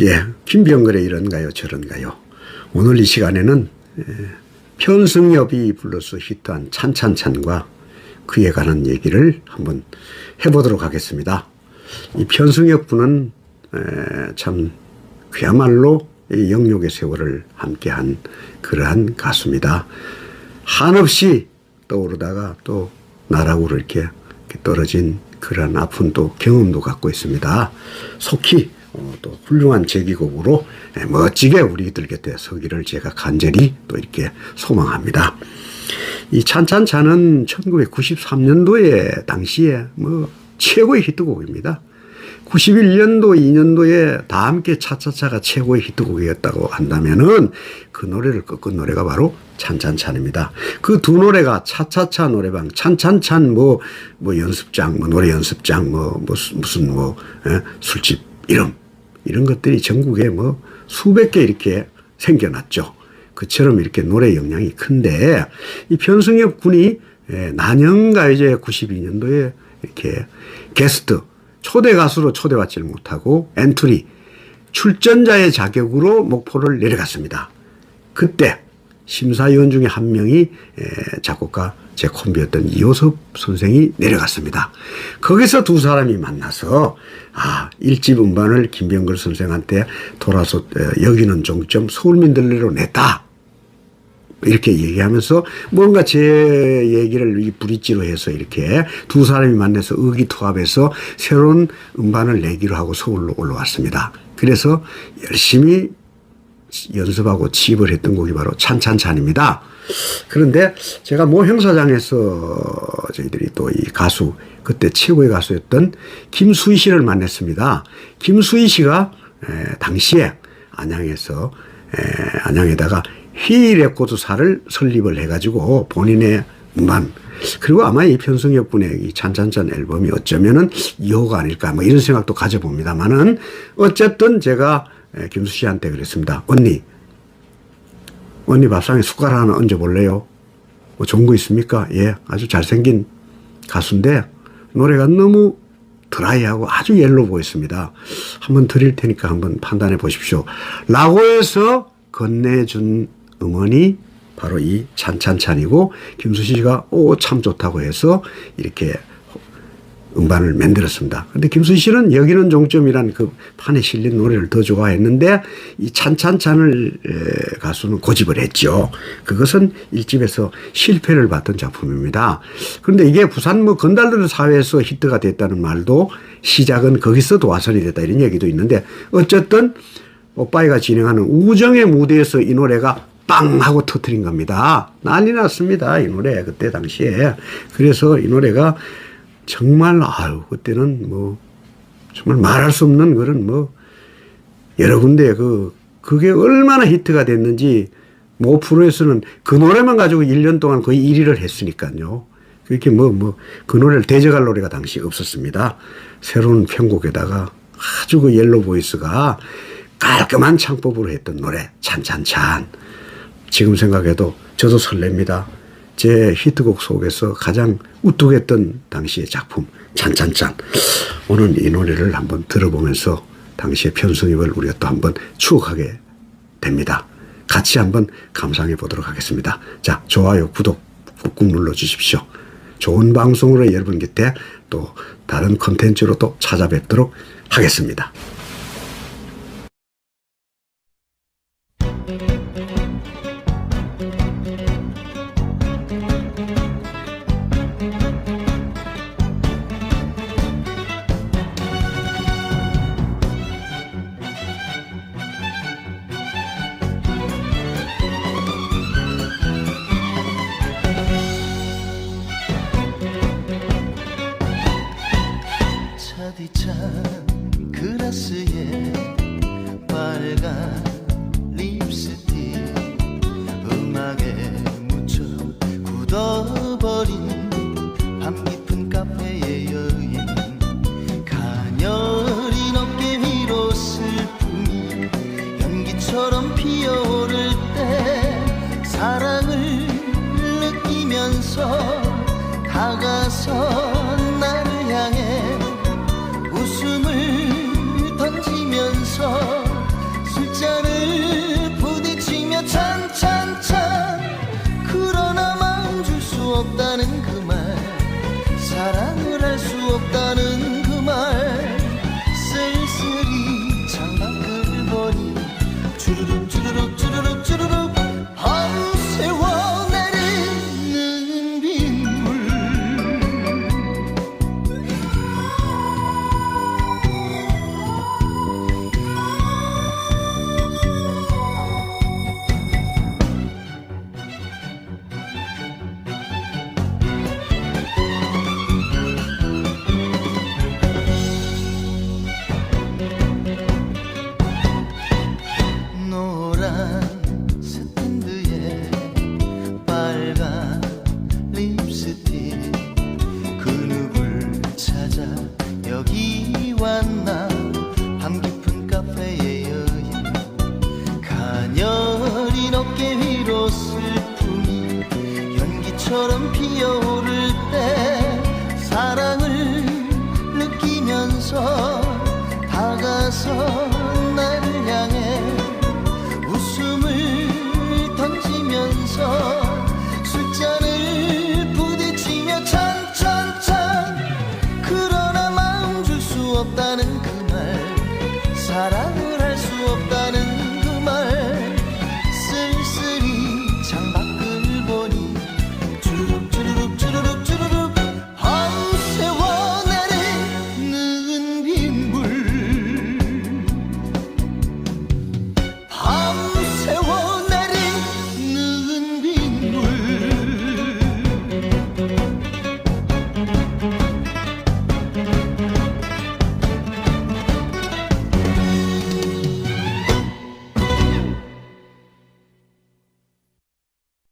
예, 김병걸의 이런가요, 저런가요. 오늘 이 시간에는 에, 편승엽이 불러서 히트한 찬찬찬과 그에 관한 얘기를 한번 해보도록 하겠습니다. 이 편승엽 분은 에, 참 그야말로 이 영욕의 세월을 함께한 그러한 가수입니다. 한없이 떠오르다가 또 나락으로 이렇게 떨어진 그러한 아픈 또 경험도 갖고 있습니다. 속히 어, 또 훌륭한 제기곡으로 예, 멋지게 우리들 곁에 서기를 제가 간절히 또 이렇게 소망합니다. 이 찬찬찬은 1993년도에 당시에 뭐 최고의 히트곡입니다. 91년도, 2년도에 다 함께 차차차가 최고의 히트곡이었다고 한다면은 그 노래를 꺾은 노래가 바로 찬찬찬입니다. 그 두 노래가 차차차 노래방, 찬찬찬 뭐, 뭐 연습장, 뭐 노래 연습장, 뭐, 무슨, 무슨 뭐, 예? 술집 이름, 이런 것들이 전국에 뭐 수백 개 이렇게 생겨났죠. 그처럼 이렇게 노래 영향이 큰데 이 편승엽 군이 예, 난영가요제 92년도에 이렇게 게스트 초대 가수로 초대받지를 못하고 엔트리 출전자의 자격으로 목포를 내려갔습니다. 그때 심사위원 중에 한 명이 에, 작곡가 제 콤비였던 이호섭 선생이 내려갔습니다. 거기서 두 사람이 만나서 아 일집 음반을 김병걸 선생한테 돌아서 에, 여기는 종점 서울민들레로 냈다. 이렇게 얘기하면서 뭔가 제 얘기를 이 브릿지로 해서 이렇게 두 사람이 만나서 의기투합해서 새로운 음반을 내기로 하고 서울로 올라왔습니다. 그래서 열심히 연습하고 취입을 했던 곡이 바로 찬찬찬입니다. 그런데 제가 모 행사장에서 저희들이 또 이 가수 그때 최고의 가수였던 김수희 씨를 만났습니다. 김수희 씨가 에, 당시에 안양에서 에, 안양에다가 휘 레코드사를 설립을 해가지고 본인의 음반 그리고 아마 이 편승엽 분의 이 찬찬찬 앨범이 어쩌면은 2호가 아닐까 뭐 이런 생각도 가져봅니다만은 어쨌든 제가 에, 김수 씨한테 그랬습니다. 언니, 언니 밥상에 숟가락 하나 얹어볼래요? 뭐 좋은 거 있습니까? 예, 아주 잘생긴 가수인데 노래가 너무 드라이하고 아주 옐로 보였습니다. 한번 드릴 테니까 한번 판단해 보십시오. 라고 해서 건네준 음원이 바로 이 찬찬찬이고 김수 씨가 오 참 좋다고 해서 이렇게 음반을 만들었습니다. 김수희 씨는 여기는 종점이란 그 판에 실린 노래를 더 좋아했는데 이 찬찬찬을 에, 가수는 고집을 했죠. 그것은 일집에서 실패를 봤던 작품입니다. 그런데 이게 부산 뭐 건달들 사회에서 히트가 됐다는 말도 시작은 거기서 도화선이 됐다 이런 얘기도 있는데 어쨌든 오빠이가 진행하는 우정의 무대에서 이 노래가 빵 하고 터트린 겁니다. 난리 났습니다. 이 노래 그때 당시에. 그래서 이 노래가 정말 아유 그때는 뭐 정말 말할 수 없는 그런 뭐 여러 군데 그 그게 얼마나 히트가 됐는지 모 프로에서는 그 노래만 가지고 1년 동안 거의 1위를 했으니까요. 그렇게 뭐 뭐 그 노래를 대적할 노래가 당시 없었습니다. 새로운 편곡에다가 아주 그 옐로 보이스가 깔끔한 창법으로 했던 노래 찬찬찬 지금 생각해도 저도 설렙니다. 제 히트곡 속에서 가장 우뚝했던 당시의 작품 찬찬찬 오늘 이 노래를 한번 들어보면서 당시의 편승엽을 우리가 또 한번 추억하게 됩니다. 같이 한번 감상해 보도록 하겠습니다. 자 좋아요 구독 꾹꾹 눌러 주십시오. 좋은 방송으로 여러분 곁에 또 다른 컨텐츠로 또 찾아뵙도록 하겠습니다. 차디 찬 그라스에 빨간 립스틱 음악에 묻혀 굳어버린 밤 깊은 카페의 여인. 가녀린 어깨 위로 슬픔이 연기처럼 피어오를 때 사랑을 느끼면서 던지면서 없다는 그 말. 사랑을 할 수 없다는 손에서 다가서 날 향해 웃음을 던지면서 숫자를 부딪히며 찬찬찬 그러나 마음 줄 수 없다는 그 말 사랑을 할 수 없다.